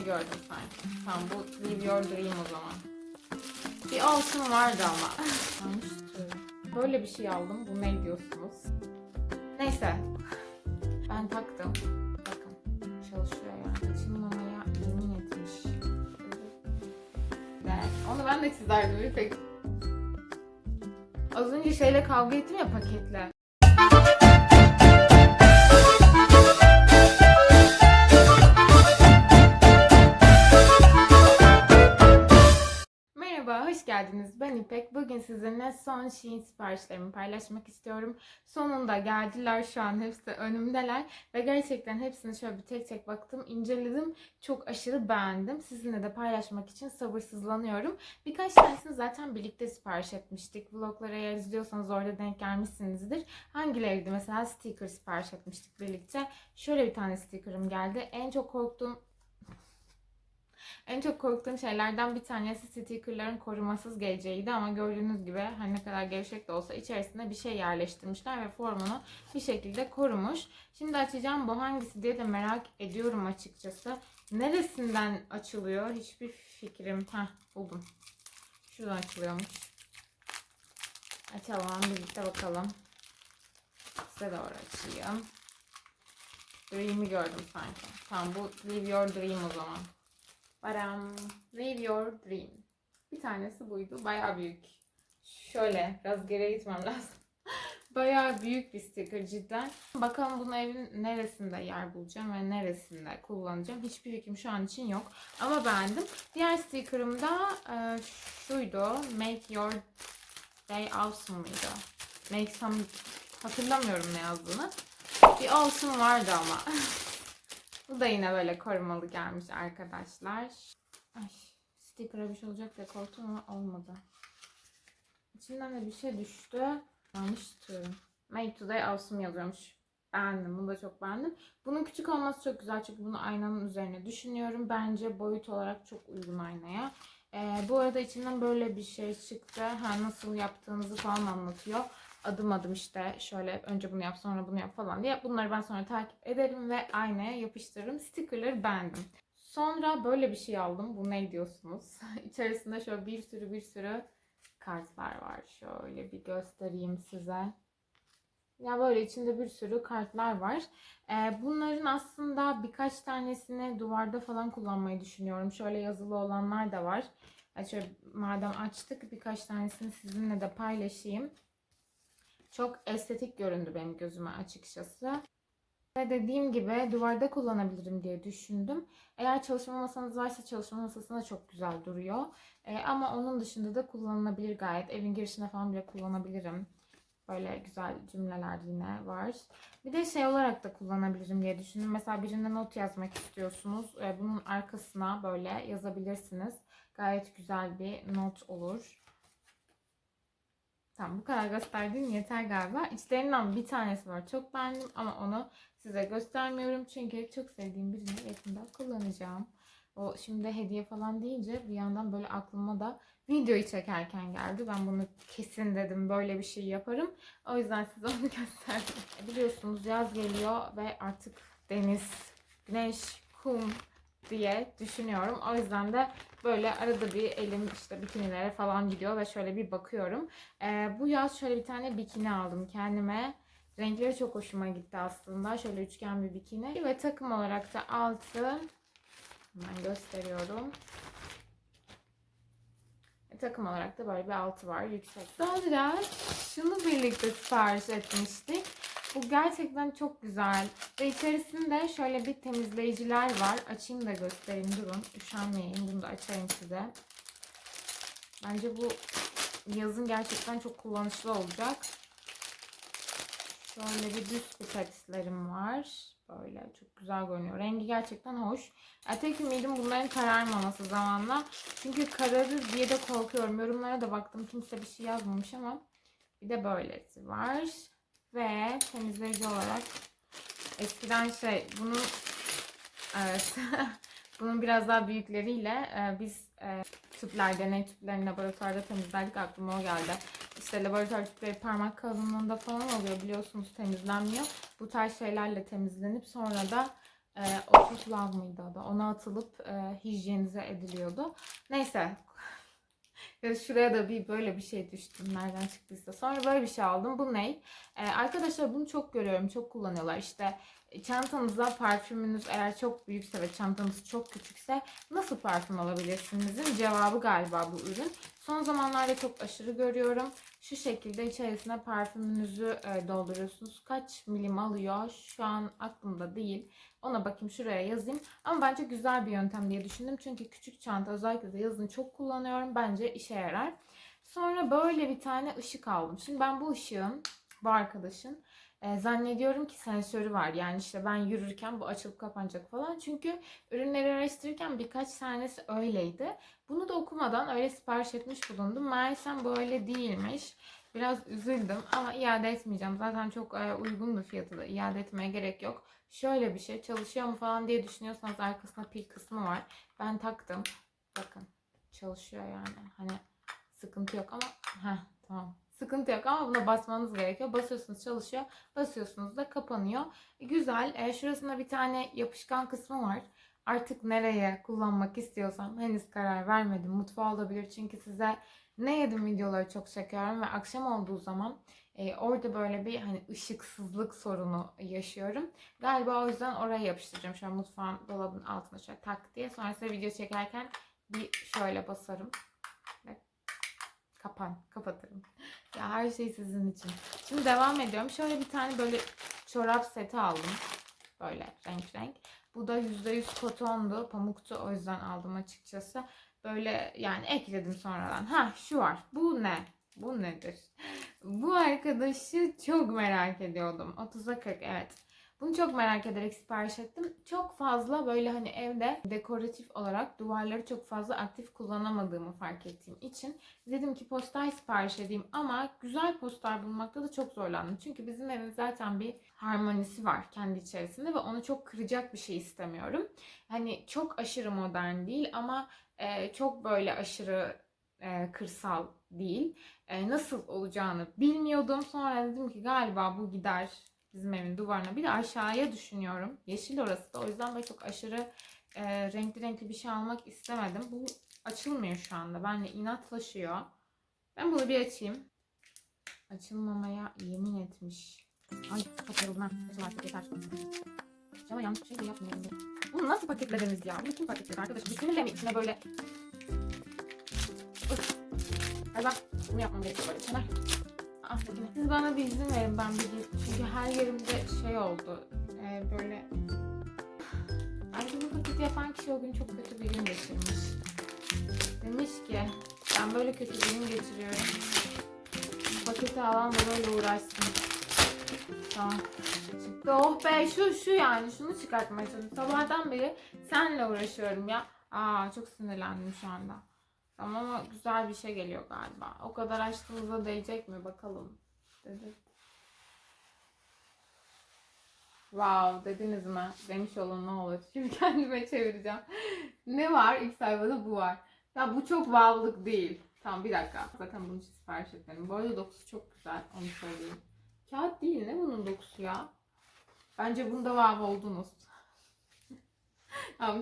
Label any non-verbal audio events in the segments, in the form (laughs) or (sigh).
dream'i gördüm sanki. Tamam bu live your dream o zaman. Bir altın vardı ama. Yanlıştı. Böyle bir şey aldım. Bu ne diyorsunuz? Neyse. Ben taktım. Bakın. Çalışıyor yani. Açılmamaya yemin etmiş. Ne? Onu ben de çizerdim. Bir pek. Az önce şeyle kavga ettim ya paketle. Geldiniz. Ben İpek. Bugün sizinle son Shein siparişlerimi paylaşmak istiyorum. Sonunda geldiler şu an hepsi önümdeler. Ve gerçekten hepsini şöyle bir tek tek baktım, inceledim. Çok aşırı beğendim. Sizinle de paylaşmak için sabırsızlanıyorum. Birkaç tanesini zaten birlikte sipariş etmiştik. Vlogları eğer izliyorsanız orada denk gelmişsinizdir. Hangileriydi? Mesela sticker sipariş etmiştik birlikte. Şöyle bir tane stickerım geldi. En çok korktuğum en çok korktuğum şeylerden bir tanesi stickerların korumasız geleceğiydi ama gördüğünüz gibi her ne kadar gevşek de olsa içerisine bir şey yerleştirmişler ve formunu bir şekilde korumuş. Şimdi açacağım bu hangisi diye de merak ediyorum açıkçası. Neresinden açılıyor hiçbir fikrim. Heh buldum. Şuradan açılıyormuş. Açalım birlikte bakalım. Size doğru açayım. Dream'i gördüm sanki. Tamam bu Live Your Dream o zaman. Baram. Live Your Dream. Bir tanesi buydu. Bayağı büyük. Şöyle biraz geriye gitmem lazım. (laughs) Bayağı büyük bir sticker cidden. Bakalım bunu evin neresinde yer bulacağım ve neresinde kullanacağım. Hiçbir fikrim şu an için yok. Ama beğendim. Diğer stickerım da e, şuydu. Make Your Day Awesome mıydı? Make some... Hatırlamıyorum ne yazdığını. Bir awesome vardı ama. (laughs) Bu da yine böyle korumalı gelmiş arkadaşlar. Ay, sticker'a bir şey olacak diye korktum ama olmadı. İçinden de bir şey düştü. Yanlış tutuyorum. Made Today Awesome yazıyormuş. Beğendim. Bunu da çok beğendim. Bunun küçük olması çok güzel çünkü bunu aynanın üzerine düşünüyorum. Bence boyut olarak çok uygun aynaya. Ee, bu arada içinden böyle bir şey çıktı. Ha, nasıl yaptığınızı falan anlatıyor adım adım işte şöyle önce bunu yap sonra bunu yap falan diye bunları ben sonra takip ederim ve aynaya yapıştırırım. Stickerları beğendim. Sonra böyle bir şey aldım. Bu ne diyorsunuz? (laughs) İçerisinde şöyle bir sürü bir sürü kartlar var. Şöyle bir göstereyim size. Ya böyle içinde bir sürü kartlar var. Ee, bunların aslında birkaç tanesini duvarda falan kullanmayı düşünüyorum. Şöyle yazılı olanlar da var. Yani şöyle madem açtık birkaç tanesini sizinle de paylaşayım. Çok estetik göründü benim gözüme açıkçası. Ve dediğim gibi duvarda kullanabilirim diye düşündüm. Eğer çalışma masanız varsa çalışma masasında çok güzel duruyor. Ee, ama onun dışında da kullanılabilir gayet. Evin girişine falan bile kullanabilirim. Böyle güzel cümleler yine var. Bir de şey olarak da kullanabilirim diye düşündüm. Mesela birine not yazmak istiyorsunuz. Ee, bunun arkasına böyle yazabilirsiniz. Gayet güzel bir not olur. Tamam bu kadar gösterdiğim yeter galiba. İçlerinden bir tanesi var. Çok beğendim ama onu size göstermiyorum. Çünkü çok sevdiğim birini yakında kullanacağım. O şimdi hediye falan deyince bir yandan böyle aklıma da videoyu çekerken geldi. Ben bunu kesin dedim böyle bir şey yaparım. O yüzden size onu (laughs) gösterdim. Biliyorsunuz yaz geliyor ve artık deniz, güneş, kum diye düşünüyorum. O yüzden de böyle arada bir elim işte bikinilere falan gidiyor ve şöyle bir bakıyorum. Ee, bu yaz şöyle bir tane bikini aldım kendime. Renkleri çok hoşuma gitti aslında. Şöyle üçgen bir bikini. Ve takım olarak da altı hemen gösteriyorum. Takım olarak da böyle bir altı var yüksek. Sonra şunu birlikte sipariş etmiştik. Bu gerçekten çok güzel. Ve içerisinde şöyle bir temizleyiciler var. Açayım da göstereyim. Durun. Üşenmeyin. Bunu da açayım size. Bence bu yazın gerçekten çok kullanışlı olacak. Şöyle bir düz pipetlerim var. Böyle çok güzel görünüyor. Rengi gerçekten hoş. Ya tek ümidim bunların kararmaması zamanla. Çünkü kararır diye de korkuyorum. Yorumlara da baktım. Kimse bir şey yazmamış ama bir de böylesi var. Ve temizleyici olarak eskiden şey bunun evet (laughs) bunun biraz daha büyükleriyle e, biz e, tüpler, deney tüplerini laboratuvarda temizlerdik aklıma o geldi. İşte laboratuvar tüpleri parmak kalınlığında falan oluyor biliyorsunuz temizlenmiyor. Bu tarz şeylerle temizlenip sonra da E, Otoslav mıydı adı? Ona atılıp e, hijyenize ediliyordu. Neyse. Ya şuraya da bir böyle bir şey düştüm. Nereden çıktıysa. Sonra böyle bir şey aldım. Bu ne? Ee, arkadaşlar bunu çok görüyorum. Çok kullanıyorlar. İşte e, çantanızda parfümünüz eğer çok büyükse ve çantanız çok küçükse nasıl parfüm alabilirsinizin cevabı galiba bu ürün. Son zamanlarda çok aşırı görüyorum. Şu şekilde içerisine parfümünüzü e, dolduruyorsunuz. Kaç milim alıyor şu an aklımda değil. Ona bakayım şuraya yazayım. Ama bence güzel bir yöntem diye düşündüm. Çünkü küçük çanta özellikle de yazın çok kullanıyorum. Bence işe yarar. Sonra böyle bir tane ışık aldım. Şimdi ben bu ışığın, bu arkadaşın e, zannediyorum ki sensörü var. Yani işte ben yürürken bu açılıp kapanacak falan. Çünkü ürünleri araştırırken birkaç tanesi öyleydi. Bunu da okumadan öyle sipariş etmiş bulundum. Meğersem böyle değilmiş. Biraz üzüldüm ama iade etmeyeceğim. Zaten çok e, uygundu fiyatı da. İade etmeye gerek yok. Şöyle bir şey çalışıyor mu falan diye düşünüyorsanız arkasında pil kısmı var. Ben taktım. Bakın çalışıyor yani. Hani sıkıntı yok ama heh, tamam. Sıkıntı yok ama buna basmanız gerekiyor. Basıyorsunuz çalışıyor. Basıyorsunuz da kapanıyor. E, güzel. E, şurasında bir tane yapışkan kısmı var. Artık nereye kullanmak istiyorsam henüz karar vermedim. Mutfağa olabilir çünkü size ne yedim videoları çok çekiyorum ve akşam olduğu zaman e, orada böyle bir hani ışıksızlık sorunu yaşıyorum. Galiba o yüzden oraya yapıştıracağım. Şu an mutfağın dolabın altına şöyle tak diye. Sonra size video çekerken bir şöyle basarım. Ve kapan, kapatırım. Ya her şey sizin için. Şimdi devam ediyorum. Şöyle bir tane böyle çorap seti aldım. Böyle renk renk. Bu da %100 kotondu, pamuktu. O yüzden aldım açıkçası. Böyle yani ekledim sonradan. Ha şu var. Bu ne? Bu nedir? Bu arkadaşı çok merak ediyordum. 30'a 40 evet. Bunu çok merak ederek sipariş ettim. Çok fazla böyle hani evde dekoratif olarak duvarları çok fazla aktif kullanamadığımı fark ettiğim için dedim ki poster sipariş edeyim ama güzel poster bulmakta da çok zorlandım. Çünkü bizim evin zaten bir harmonisi var kendi içerisinde ve onu çok kıracak bir şey istemiyorum. Hani çok aşırı modern değil ama e, çok böyle aşırı e, kırsal değil. E, nasıl olacağını bilmiyordum. Sonra dedim ki galiba bu gider bizim evin duvarına. Bir de aşağıya düşünüyorum. Yeşil orası da. O yüzden böyle çok aşırı e, renkli renkli bir şey almak istemedim. Bu açılmıyor şu anda. Benle inatlaşıyor. Ben bunu bir açayım. Açılmamaya yemin etmiş. Ay kapatalım ben. Açıl artık yeter. Ama yanlış bir şey de yapmıyorum. Bunu nasıl paketlediniz ya? Bunu kim paketledi arkadaşım? Düşünürle mi içine böyle... Ay ben bunu yapmam gerekiyor böyle Çınar. Ah, Siz bana bir izin verin ben bir gideyim. Çünkü her yerimde şey oldu. Ee, böyle... Bence bu paketi yapan kişi o gün çok kötü bir gün geçirmiş. Demiş ki ben böyle kötü bir gün geçiriyorum. Paketi alan da böyle uğraşsın. Tamam. Çıktı. Oh be şu şu yani şunu çıkartmaya çalışıyorum. Sabahtan beri senle uğraşıyorum ya. Aa çok sinirlendim şu anda. Tamam ama güzel bir şey geliyor galiba. O kadar açtığımızda değecek mi bakalım. Dedi. Wow dediniz mi? Demiş olun ne olur. Şimdi (laughs) kendime çevireceğim. ne var? İlk sayfada bu var. Ya bu çok wow'lık değil. Tamam bir dakika. Zaten için sipariş etmedim. Bu arada dokusu çok güzel. Onu söyleyeyim. Kağıt değil ne bunun dokusu ya? Bence bunda wow oldunuz.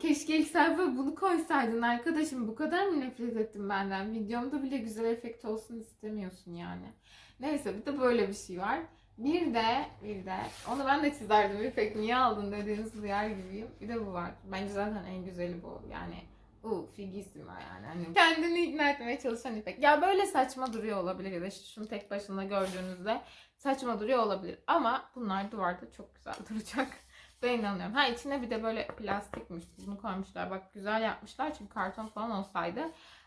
Keşke ilk sayfa bunu koysaydın arkadaşım. Bu kadar mı nefret ettin benden? Videomda bile güzel efekt olsun istemiyorsun yani. Neyse bir de böyle bir şey var. Bir de, bir de, onu ben de çizerdim İpek niye aldın dediğiniz duyar gibiyim. Bir de bu var. Bence zaten en güzeli bu. Yani u figissima yani. Hani kendini ikna etmeye çalışan İpek. Ya böyle saçma duruyor olabilir ya da şunu tek başına gördüğünüzde saçma duruyor olabilir. Ama bunlar duvarda çok güzel (laughs) duracak. Ben inanıyorum. Ha içine bir de böyle plastikmiş. Bunu koymuşlar. Bak güzel yapmışlar. Çünkü karton falan olsaydı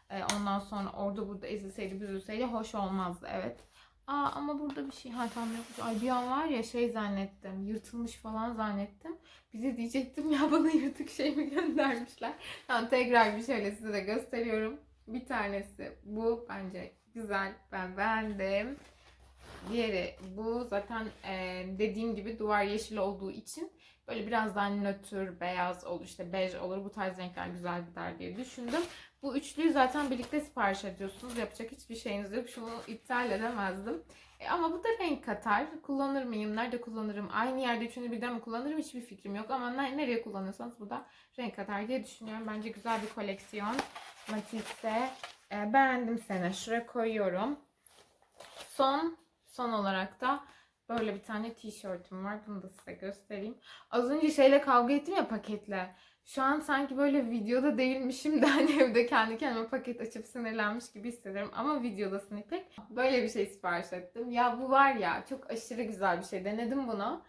e, ondan sonra orada burada ezilseydi büzülseydi hoş olmazdı. Evet. Aa ama burada bir şey. Ha tamam yokmuş. Ay bir an var ya şey zannettim. Yırtılmış falan zannettim. Bize diyecektim (laughs) ya bana yırtık şey mi göndermişler. Tamam tekrar bir şöyle size de gösteriyorum. Bir tanesi bu bence güzel. Ben beğendim. Diğeri bu zaten e, dediğim gibi duvar yeşil olduğu için Böyle biraz daha nötr, beyaz olur, işte bej olur. Bu tarz renkler güzel gider diye düşündüm. Bu üçlüyü zaten birlikte sipariş ediyorsunuz. Yapacak hiçbir şeyiniz yok. Şunu iptal edemezdim. E, ama bu da renk katar. Kullanır mıyım? Nerede kullanırım? Aynı yerde üçünü birden mi kullanırım? Hiçbir fikrim yok. Ama ne- nereye kullanırsanız bu da renk katar diye düşünüyorum. Bence güzel bir koleksiyon. Matisse. E, beğendim seni. Şuraya koyuyorum. Son son olarak da böyle bir tane tişörtüm var. Bunu da size göstereyim. Az önce şeyle kavga ettim ya paketle. Şu an sanki böyle videoda değilmişim de (laughs) hani evde kendi kendime paket açıp sinirlenmiş gibi hissediyorum. Ama videodasın İpek. Böyle bir şey sipariş ettim. Ya bu var ya çok aşırı güzel bir şey. Denedim bunu.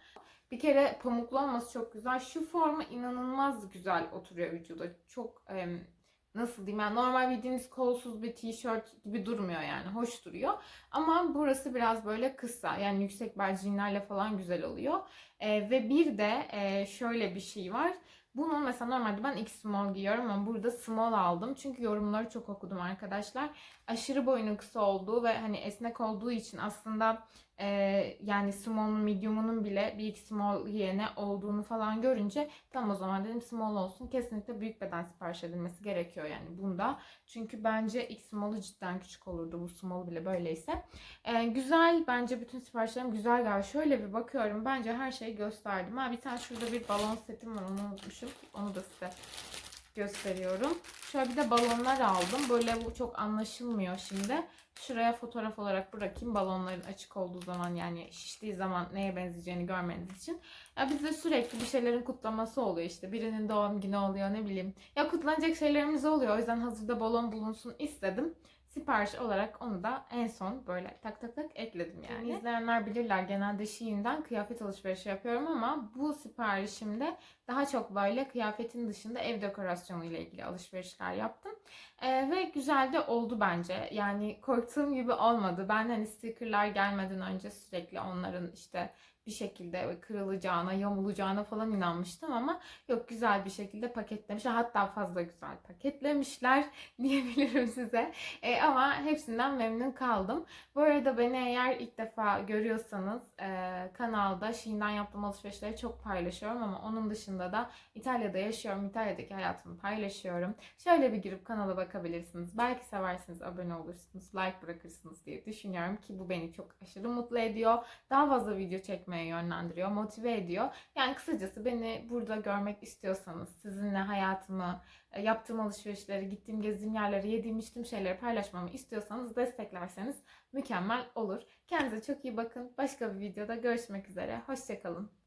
Bir kere pamuklu olması çok güzel. Şu formu inanılmaz güzel oturuyor vücuda. Çok em, nasıl diyeyim yani normal bildiğiniz kolsuz bir tişört gibi durmuyor yani. Hoş duruyor. Ama burası biraz böyle kısa. Yani yüksek bel falan güzel oluyor. Ee, ve bir de e, şöyle bir şey var. Bunu mesela normalde ben X small giyiyorum ama burada small aldım. Çünkü yorumları çok okudum arkadaşlar. Aşırı boyunun kısa olduğu ve hani esnek olduğu için aslında e, yani small'un medium'unun bile bir X small yerine olduğunu falan görünce tam o zaman dedim small olsun. Kesinlikle büyük beden sipariş edilmesi gerekiyor yani bunda. Çünkü bence X small'u cidden küçük olurdu bu small bile böyleyse. E, güzel bence bütün siparişlerim güzel geldi. Şöyle bir bakıyorum bence her şeyi gösterdim. Ha bir tane şurada bir balon setim var onu unutmuşum. Onu da size gösteriyorum. Şöyle bir de balonlar aldım. Böyle bu çok anlaşılmıyor şimdi. Şuraya fotoğraf olarak bırakayım. Balonların açık olduğu zaman yani şiştiği zaman neye benzeyeceğini görmeniz için. Ya bizde sürekli bir şeylerin kutlaması oluyor işte. Birinin doğum günü oluyor ne bileyim. Ya kutlanacak şeylerimiz oluyor. O yüzden hazırda balon bulunsun istedim. Sipariş olarak onu da en son böyle tak tak tak ekledim yani. Beni izleyenler bilirler genelde Shein'den kıyafet alışverişi yapıyorum ama bu siparişimde daha çok böyle kıyafetin dışında ev dekorasyonu ile ilgili alışverişler yaptım. Ee, ve güzel de oldu bence. Yani korktuğum gibi olmadı. Ben hani stickerlar gelmeden önce sürekli onların işte bir şekilde kırılacağına, yamulacağına falan inanmıştım ama yok güzel bir şekilde paketlemişler. Hatta fazla güzel paketlemişler (laughs) diyebilirim size. E, ama hepsinden memnun kaldım. Bu arada beni eğer ilk defa görüyorsanız e, kanalda Shein'den yaptığım alışverişleri çok paylaşıyorum ama onun dışında da İtalya'da yaşıyorum. İtalya'daki hayatımı paylaşıyorum. Şöyle bir girip kanala bakabilirsiniz. Belki seversiniz, abone olursunuz, like bırakırsınız diye düşünüyorum ki bu beni çok aşırı mutlu ediyor. Daha fazla video çekmeye yönlendiriyor, motive ediyor. Yani kısacası beni burada görmek istiyorsanız, sizinle hayatımı, e, yaptığım alışverişleri, gittiğim, gezdiğim yerleri, yediğim, içtiğim şeyleri paylaşmamı istiyorsanız desteklerseniz mükemmel olur. Kendinize çok iyi bakın. Başka bir videoda görüşmek üzere. Hoşçakalın.